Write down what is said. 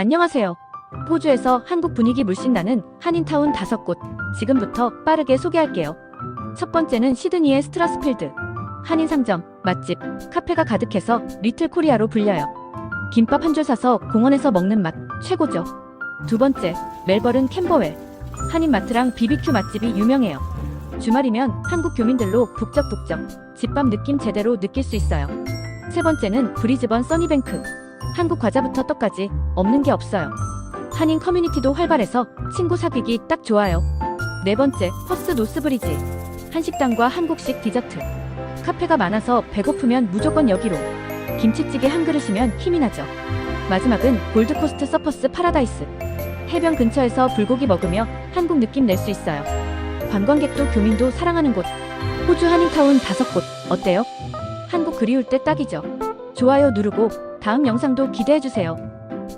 안녕하세요. 호주에서 한국 분위기 물씬 나는 한인타운 다섯 곳 지금부터 빠르게 소개할게요. 첫 번째는 시드니의 스트라스필드. 한인 상점, 맛집, 카페가 가득해서 리틀 코리아로 불려요. 김밥 한 줄 사서 공원에서 먹는 맛 최고죠. 두 번째, 멜버른 캠버웰. 한인 마트랑 BBQ 맛집이 유명해요. 주말이면 한국 교민들로 북적북적 집밥 느낌 제대로 느낄 수 있어요. 세 번째는 브리즈번 써니뱅크. 한국 과자부터 떡까지 없는 게 없어요. 한인 커뮤니티도 활발해서 친구 사귀기 딱 좋아요. 네 번째, 퍼스 노스브리지. 한식당과 한국식 디저트. 카페가 많아서 배고프면 무조건 여기로. 김치찌개 한 그릇이면 힘이 나죠. 마지막은 골드코스트 서퍼스 파라다이스. 해변 근처에서 불고기 먹으며 한국 느낌 낼 수 있어요. 관광객도 교민도 사랑하는 곳. 호주 한인타운 다섯 곳 어때요? 한국 그리울 때 딱이죠. 좋아요 누르고 다음 영상도 기대해주세요.